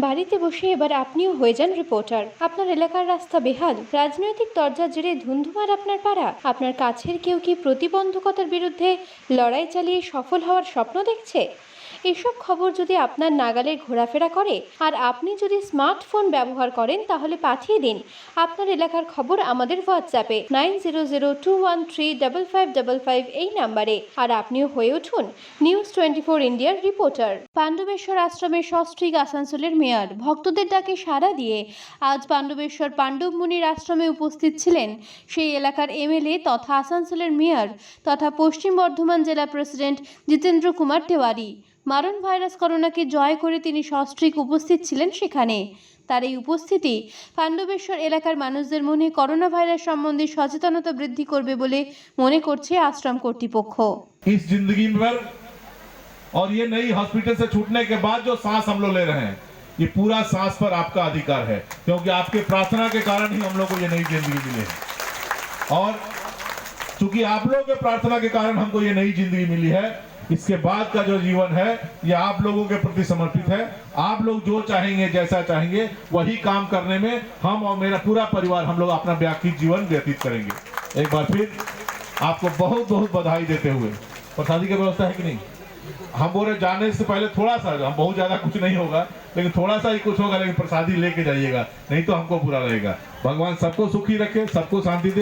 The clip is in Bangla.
বাড়িতে বসে এবার আপনিও হয়ে যান রিপোর্টার আপনার এলাকার রাস্তা বেহাল। রাজনৈতিক দরজার জেরে ধুন্ধুমার আপনার পাড়া। আপনার কাছের কেউ কি প্রতিবন্ধকতার বিরুদ্ধে লড়াই চালিয়ে সফল হওয়ার স্বপ্ন দেখছে? এসব খবর যদি আপনার নাগালের ঘোরাফেরা করে, আর আপনি যদি স্মার্টফোন ব্যবহার করেন, তাহলে পাঠিয়ে দিন। আপনার এলাকার খবর আমাদের হোয়াটসঅ্যাপে nine zero zero two one three double five double five এই নাম্বারে। আর আপনিও হয়ে উঠুন নিউজ টোয়েন্টি ফোর ইন্ডিয়ার রিপোর্টার পাণ্ডবেশ্বর আশ্রমের সস্ত্রীক আসানসোলের মেয়র ভক্তদের ডাকে সাড়া দিয়ে আজ পাণ্ডবেশ্বর পাণ্ডব মুনির আশ্রমে উপস্থিত ছিলেন সেই এলাকার এমএলএ তথা আসানসোলের মেয়র তথা পশ্চিম বর্ধমান জেলা প্রেসিডেন্ট জিতেন্দ্র কুমার তেওয়ারি মারণ ভাইরাস করোনাকে জয় করে তিনি সস্ত্রীক উপস্থিত ছিলেন সেখানে তার এই উপস্থিতি পাণ্ডবেশ্বর এলাকার মানুষদের মনে করোনা ভাইরাস সম্বন্ধে সচেতনতা বৃদ্ধি করবে বলে মনে করছে আশ্রম কর্তৃপক্ষ इस जिंदगी पर और ये नई हॉस्पिटल से छूटने के बाद जो सांस हम लोग ले रहे हैं ये पूरा सांस पर आपका अधिकार है, क्योंकि आपके प्रार्थना के कारण ही हम लोग को ये नई ज़िंदगी मिली है। और चूँकि आप लोगों के प्रार्थना के कारण हमको ये नई ज़िंदगी मिली है, इसके बाद का जो जीवन है, ये आप लोगों के प्रति समर्पित है। आप लोग जो चाहेंगे, जैसा चाहेंगे, वही काम करने में हम और मेरा पूरा परिवार, हम लोग अपना व्यक्तिगत जीवन व्यतीत करेंगे। एक बार फिर आपको बहुत बहुत बधाई देते हुए। प्रसादी की व्यवस्था है कि नहीं? हम बोल रहे जाने से पहले थोड़ा सा, हम बहुत ज़्यादा कुछ नहीं होगा, लेकिन थोड़ा सा ही कुछ होगा, लेकिन प्रसादी लेके जाइएगा, नहीं तो हमको बुरा रहेगा भगवान सबको सुखी रखे, सबको शांति दे।